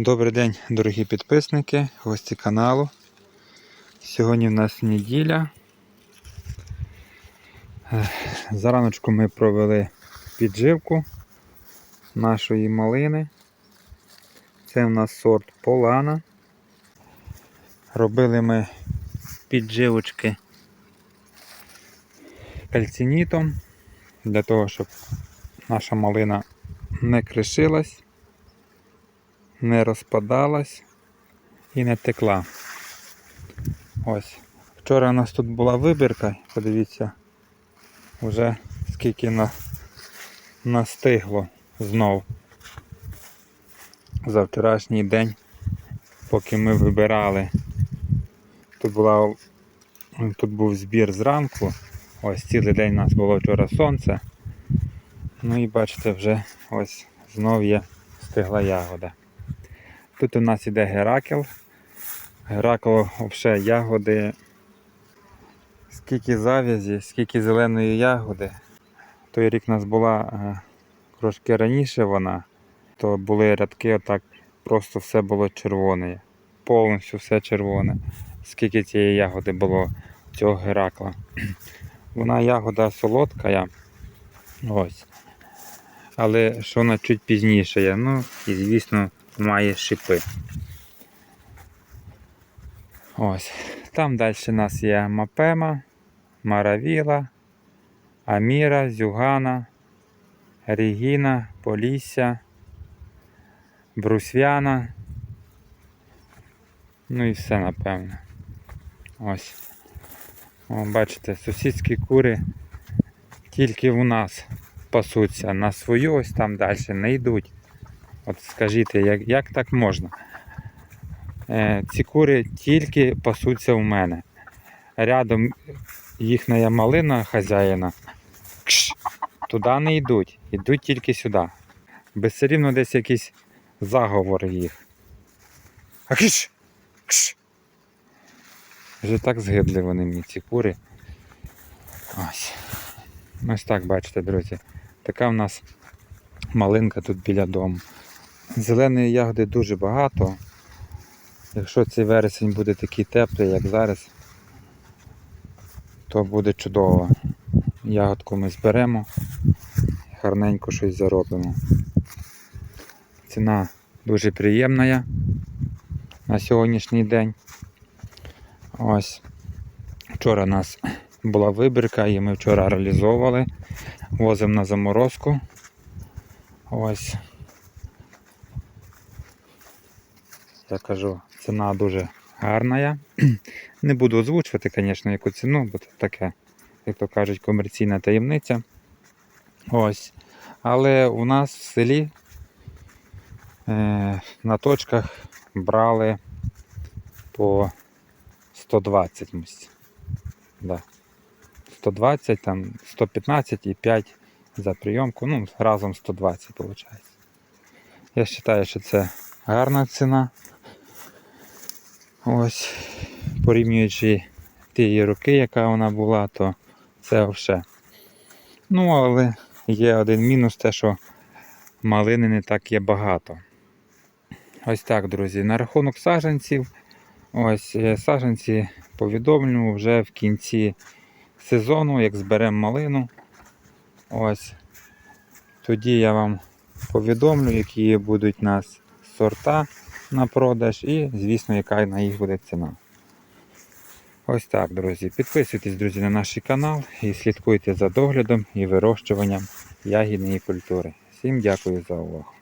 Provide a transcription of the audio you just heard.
Добрий день, дорогі підписники, гості каналу. Сьогодні в нас неділя. Зараночку ми провели підживку нашої малини. Це в нас сорт Полана. Робили ми підживочки кальцинітом для того, щоб наша малина не кришилась не розпадалась і не текла. Ось. Вчора у нас тут була вибірка, подивіться, вже скільки на, настигло знов. За вчорашній день, поки ми вибирали. Тут була тут був збір зранку. Ось цілий день у нас було вчора сонце. Ну і бачите, вже ось знов є стигла ягода. Тут у нас іде Геракл. Геракл взагалі ягоди. Скільки зав'язі, скільки зеленої ягоди. Той рік у нас була е, трошки раніше вона, то були рядки, отак просто все було червоне. Повністю все червоне. Скільки цієї ягоди було цього Геракла. Вона ягода солодка. Ось. Але що вона чуть пізніше є. Ну і звісно має шипи. Ось. Там далі у нас є Мапема, Маравіла, Аміра, Зюгана, Рігіна, Полісся, Брусвяна. Ну і все напевно. Ось. О, бачите, сусідські кури тільки у нас пасуться. На свою ось там далі не йдуть. От скажіть, як як так можна? Е, Ці кури тільки пасуться у мене. Рядом їхня малина хазяїна. Кш, туди не йдуть, йдуть тільки сюди. Без все рівно десь якийсь заговор їх. А кш, кш. Вже так згидли вони мені ці кури. Ось. Ось так бачите, друзі. Така в нас малинка тут біля дому. Зеленої ягоди дуже багато. Якщо цей вересень буде такий теплий, як зараз, то буде чудово. Ягодку ми зберемо, гарненько щось заробимо. Ціна дуже приємна на сьогоднішній день. Ось. Вчора у нас була вибірка і ми вчора реалізовували. Возимо на заморозку. Ось. Я кажу, ціна дуже гарна. Не буду озвучувати, звісно, яку ціну, бо це таке, як то кажуть, комерційна таємниця. Ось. Але у нас в селі е, на точках брали по 120 місць. Да. 120, там 115 і 5 за прийомку. Ну, разом 120 виходить. Я вважаю, що це гарна ціна. Ось, порівнюючи тієї роки, яка вона була, то це все. Ну, але є один мінус, те, що малини не так є багато. Ось так, друзі. На рахунок саджанців. Ось е, саджанці повідомлю вже в кінці сезону, як зберемо малину. Ось. Тоді я вам повідомлю, які будуть у нас сорта на продаж і, звісно, яка на їх буде ціна. Ось так, друзі. Підписуйтесь, друзі, на наш канал і слідкуйте за доглядом і вирощуванням ягідної культури. Всім дякую за увагу.